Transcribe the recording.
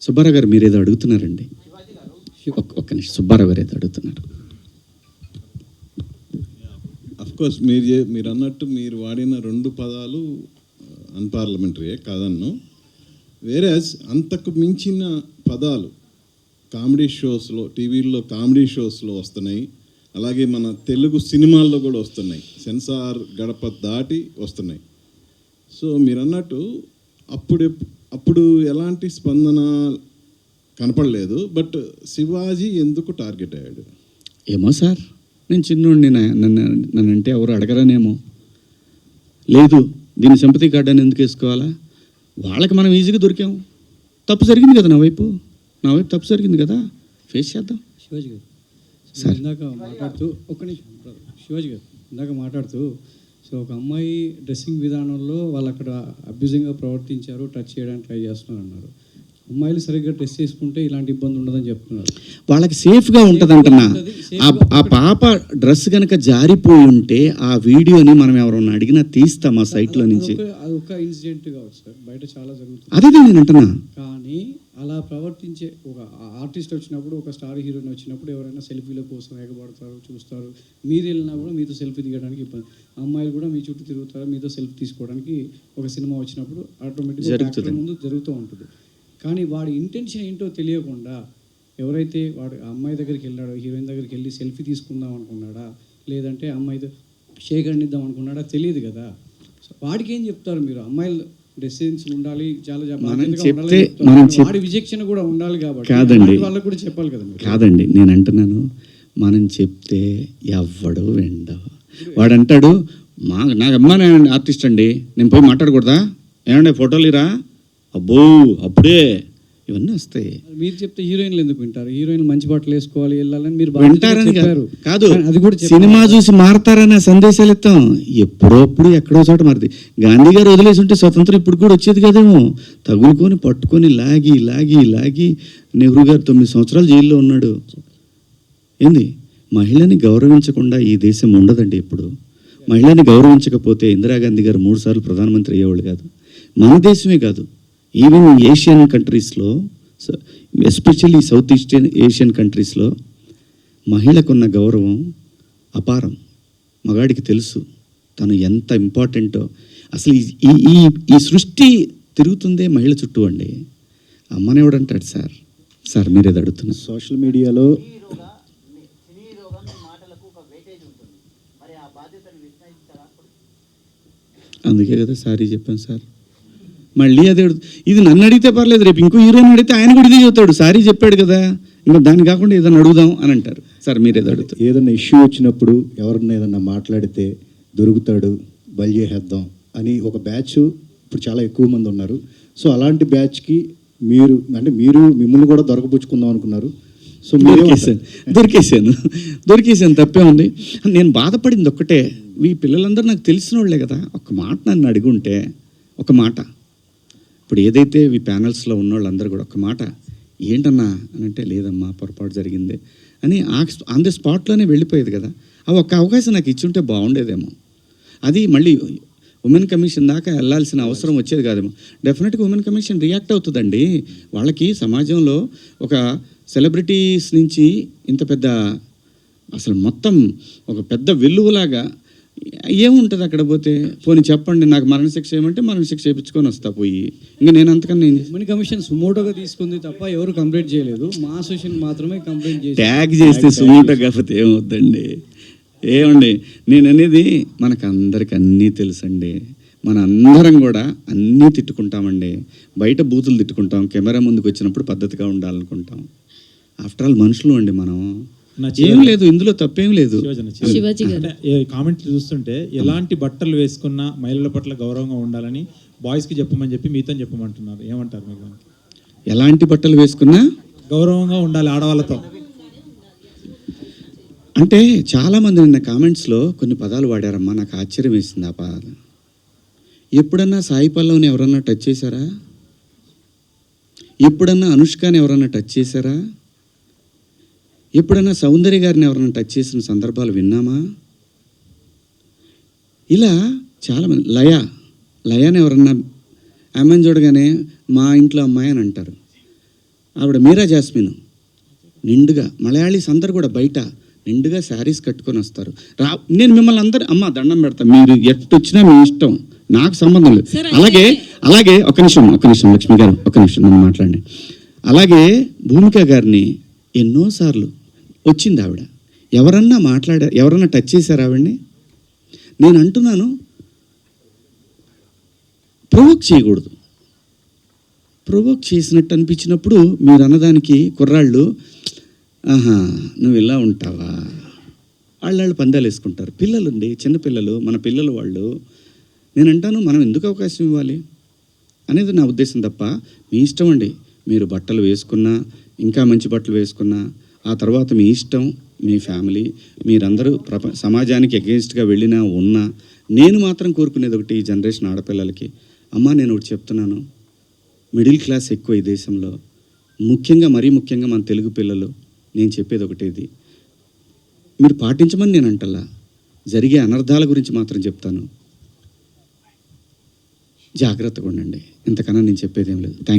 సుబ్బారావు గారు మీరు ఏదో అడుగుతున్నారండి. ఒక్క ఒక్క నిమిషం సుబ్బారావు గారు ఏదో అడుగుతున్నారు. అఫ్ కోర్స్ మీరు మీరు అన్నట్టు మీరు వాడిన రెండు పదాలు uh, అన్పార్లమెంటరీయే కాదన్ను. వేరే అంతకు మించిన పదాలు కామెడీ షోస్లో టీవీల్లో కామెడీ షోస్లో వస్తున్నాయి. అలాగే మన తెలుగు సినిమాల్లో కూడా వస్తున్నాయి. సెన్సార్ గడప దాటి వస్తున్నాయి. సో మీరు అన్నట్టు అప్పుడు అప్పుడు ఎలాంటి స్పందన కనపడలేదు బట్ శివాజీ ఎందుకు టార్గెట్ అయ్యాడు? ఏమో సార్ నేను చిన్నోడిని నా- నన్ను నన్ను అంటే ఎవరు అడగరనేమో. లేదు దీని సింపతి కార్డు అని ఎందుకు వేసుకోవాలా? వాళ్ళకి మనం ఈజీగా దొరికాం. తప్పు జరిగింది కదా నా వైపు? నా వైపు తప్పు జరిగింది కదా? ఫేస్ చేద్దాం. శివాజీ గారు. ఇందాక మాట్లాడుతూ ఒక్క నిమిషం. శివాజీ గారు ఇందాక మాట్లాడుతూ సో ఒక అమ్మాయి డ్రెస్సింగ్ విధానంలో వాళ్ళు అక్కడ అబ్యూజింగ్గా ప్రవర్తించారు టచ్ చేయడానికి ట్రై చేస్తున్నారు అన్నారు అమ్మాయిలు సరిగ్గా డ్రెస్ చేసుకుంటే ఇలాంటి ఇబ్బంది ఉండదని చెప్తున్నారు. వాళ్ళకి సేఫ్గా ఉంటుంది అంటున్నా ఆ పాప డ్రెస్ కనుక జారిపోయి ఉంటే ఆ వీడియోని మనం ఎవరన్నా అడిగినా తీస్తాం ఆ సైట్లో నుంచి? అదొక ఇన్సిడెంట్ కావచ్చు సార్. బయట చాలా జరుగుతుంది. అదే నేను అంటున్నా. కానీ అలా ప్రవర్తించే ఒక ఆర్టిస్ట్ వచ్చినప్పుడు ఒక స్టార్ హీరోయిన్ వచ్చినప్పుడు ఎవరైనా సెల్ఫీల కోసం ఎగబడతారు చూస్తారు. మీరు వెళ్ళినా కూడా మీతో సెల్ఫీ దిగడానికి ఇబ్బంది. అమ్మాయిలు కూడా మీ చుట్టూ తిరుగుతారు మీతో సెల్ఫీ తీసుకోవడానికి ఒక సినిమా వచ్చినప్పుడు ఆటోమేటిక్గా. ముందు జరుగుతూ ఉంటుంది. కానీ వాడి ఇంటెన్షన్ ఏంటో తెలియకుండా ఎవరైతే వాడు అమ్మాయి దగ్గరికి వెళ్ళాడో హీరోయిన్ దగ్గరికి వెళ్ళి సెల్ఫీ తీసుకుందాం అనుకున్నాడా లేదంటే అమ్మాయితో షేక్ అండిద్దాం అనుకున్నాడా తెలియదు కదా. సో వాడికి ఏం చెప్తారు మీరు? అమ్మాయిలు డ్రెస్సెన్స్ ఉండాలి చాలా వాడి విచక్షణ కూడా ఉండాలి కాబట్టి కాదండి. వాళ్ళకి కూడా చెప్పాలి కదా మీరు. కాదండి. నేను అంటున్నాను మనం చెప్తే ఎవ్వడు వెండవు వాడు అంటాడు మా నాకు అమ్మ ఆర్టిస్ట్ అండి. నేను పోయి మాట్లాడకూడదా? ఏమండి ఫోటోలు ఇరా? అబ్బో అప్పుడే ఇవన్నీ వస్తాయి. మీరు చెప్తే హీరోయిన్లు ఎందుకు వింటారు? హీరోయిన్ మంచి బట్టలు వేసుకోవాలి వెళ్ళాలని మీరు వింటారని కాదు. అది కూడా. సినిమా చూసి మారతారనే సందేశాలు ఇస్తాం. ఎప్పుడప్పుడు ఎక్కడో చోట మారుతుంది గాంధీ గారు వదిలేసి ఉంటే స్వతంత్రం ఇప్పుడు కూడా వచ్చేది కదేమో. తగులుకొని పట్టుకొని లాగి లాగి లాగి నెహ్రూ గారు తొమ్మిది సంవత్సరాలు జైల్లో ఉన్నాడు. ఏంది? మహిళని గౌరవించకుండా ఈ దేశం ఉండదండి ఇప్పుడు మహిళని గౌరవించకపోతే ఇందిరాగాంధీ గారు మూడు సార్లు ప్రధానమంత్రి అయ్యేవాళ్ళు కాదు. మన దేశమే కాదు. ఈవెన్ ఏషియన్ కంట్రీస్లో ఎస్పెషల్లీ సౌత్ ఈస్టర్న్ ఏషియన్ కంట్రీస్లో మహిళకున్న గౌరవం అపారం. మగాడికి తెలుసు తను ఎంత ఇంపార్టెంటో. అసలు ఈ- ఈ ఈ సృష్టి తిరుగుతుందే మహిళ చుట్టూ అండి. అమ్మనేవాడంటాడు సార్? సార్ మీరేది అడుగుతున్నారు సోషల్ మీడియాలో మరి అందుకే కదా సారీ చెప్పాను సార్. మళ్ళీ అదే అడుగు- ఇది నన్ను అడిగితే పర్లేదు రేపు ఇంకో హీరోని అడిగితే ఆయన కూడా ఇదే చెబుతాడు సారీ చెప్పాడు కదా. ఇంకా దాన్ని కాకుండా ఏదైనా అడుగుదాం అని అంటారు. సార్ మీరేదో అడుగుతారు. ఏదైనా ఇష్యూ వచ్చినప్పుడు ఎవరన్నా ఏదన్నా మాట్లాడితే దొరుకుతాడు బలి చేసేద్దాం అని ఒక బ్యాచ్ ఇప్పుడు చాలా ఎక్కువ మంది ఉన్నారు. సో అలాంటి బ్యాచ్కి మీరు అంటే మీరు మిమ్మల్ని కూడా దొరకపుచ్చుకుందాం అనుకున్నారు. సో మీరే దొరికేసాను దొరికేసాను దొరికేసాను తప్పే ఉంది. నేను బాధపడింది ఒక్కటే. ఈ పిల్లలందరూ నాకు తెలిసిన వాళ్ళే కదా. ఒక మాట నన్ను అడుగుంటే ఒక మాట. ఇప్పుడు ఏదైతే ఈ ప్యానల్స్లో ఉన్న వాళ్ళందరూ కూడా ఒక మాట ఏంటన్నా? అని అంటే లేదమ్మా పొరపాటు జరిగింది అని ఆ ఆన్ ది స్పాట్లోనే వెళ్ళిపోయేది కదా. ఆ ఒక్క అవకాశం నాకు ఇచ్చుంటే బాగుండేదేమో. అది మళ్ళీ ఉమెన్ కమిషన్ దాకా వెళ్ళాల్సిన అవసరం వచ్చేది కాదేమో. డెఫినెట్గా ఉమెన్ కమిషన్ రియాక్ట్ అవుతుందండి. వాళ్ళకి సమాజంలో ఒక సెలబ్రిటీస్ నుంచి ఇంత పెద్ద అసలు మొత్తం ఒక పెద్ద వెల్లువలాగా ఏముంటుంది అక్కడ పోతే? పోనీ చెప్పండి నాకు మరణశిక్ష ఏమంటే మరణశిక్ష చేయించుకొని వస్తా పోయి. ఇంకా నేను అంతకన్నా? ఉమెన్ కమిషన్ సుమోటోగా తీసుకుంది తప్ప ఎవరు కంప్లైంట్ చేయలేదు. మా అసోసియేషన్ మాత్రమే కంప్లైంట్ చేసి ట్యాగ్ చేస్తే సుమోటో కాకపోతే ఏమవుద్దండి? ఏమండి? నేను అనేది మనకు అందరికి అన్నీ తెలుసండి. మన అందరం కూడా అన్నీ తిట్టుకుంటామండి. బయట బూతులు తిట్టుకుంటాం. కెమెరా ముందుకు వచ్చినప్పుడు పద్ధతిగా ఉండాలనుకుంటాం. ఆఫ్టర్ ఆల్ మనుషులు అండి మనం. ఏం లేదు ఇందులో తప్పేం లేదు. కామెంట్లు చూస్తుంటే ఎలాంటి బట్టలు వేసుకున్నా మహిళల పట్ల గౌరవంగా ఉండాలని బాయ్స్కి చెప్పమని చెప్పి మీతో చెప్పమంటున్నారు. ఏమంటారు మీకు దానికి? ఎలాంటి బట్టలు వేసుకున్నా? గౌరవంగా ఉండాలి ఆడవాళ్ళతో. అంటే చాలామంది నిన్న కామెంట్స్లో కొన్ని పదాలు వాడారమ్మా నాకు ఆశ్చర్యం వేసింది ఆ పదాలు. ఎప్పుడన్నా సాయి పల్లవిని ఎవరన్నా టచ్ చేశారా? ఎప్పుడన్నా అనుష్కని ఎవరన్నా టచ్ చేశారా? ఎప్పుడన్నా సౌందర్య గారిని ఎవరన్నా టచ్ చేసిన సందర్భాలు విన్నామా? ఇలా చాలామంది లయ లయని ఎవరన్నా ఆమెను చూడగానే మా ఇంట్లో అమ్మాయి అని అంటారు. ఆవిడ మీరా జాస్మిన్? నిండుగా మలయాళీస్ అందరు కూడా బయట నిండుగా శారీస్ కట్టుకొని వస్తారు. రా నేను మిమ్మల్ని అందరు అమ్మ దండం పెడతా. మీరు ఎట్టు వచ్చినా మీ ఇష్టం. నాకు సంబంధం లేదు. అలాగే అలాగే ఒక నిమిషం ఒక నిమిషం లక్ష్మి గారు ఒక నిమిషం నన్ను మాట్లాడండి. అలాగే భూమిక గారిని ఎన్నోసార్లు వచ్చింది ఆవిడ. ఎవరన్నా మాట్లాడారు ఎవరన్నా టచ్ చేశారు ఆవిడ్ని? నేను అంటున్నాను ప్రొవోక్ చేయకూడదు. ప్రొవోక్ చేసినట్టు అనిపించినప్పుడు మీరు అన్నదానికి కుర్రాళ్ళు ఆహా నువ్వు ఇలా ఉంటావా? వాళ్ళు పందాలు వేసుకుంటారు. పిల్లలుండి చిన్నపిల్లలు మన పిల్లలు వాళ్ళు నేను అంటాను మనం ఎందుకు అవకాశం ఇవ్వాలి? అనేది నా ఉద్దేశం తప్ప మీ ఇష్టం అండి. మీరు బట్టలు వేసుకున్నా ఇంకా మంచి బట్టలు వేసుకున్నా ఆ తర్వాత మీ ఇష్టం మీ ఫ్యామిలీ మీరందరూ ప్రప సమాజానికి అగేన్స్ట్గా వెళ్ళినా ఉన్నా నేను మాత్రం కోరుకునేది ఒకటి ఈ జనరేషన్ ఆడపిల్లలకి. అమ్మా నేను ఒకటి చెప్తున్నాను. మిడిల్ క్లాస్ ఎక్కువ ఈ దేశంలో. ముఖ్యంగా మరీ ముఖ్యంగా మన తెలుగు పిల్లలు నేను చెప్పేది ఒకటేది మీరు పాటించమని నేను అంటల్లా. జరిగే అనర్థాల గురించి మాత్రం చెప్తాను. జాగ్రత్తగా ఉండండి. ఇంతకన్నా నేను చెప్పేది ఏం లేదు. Thank you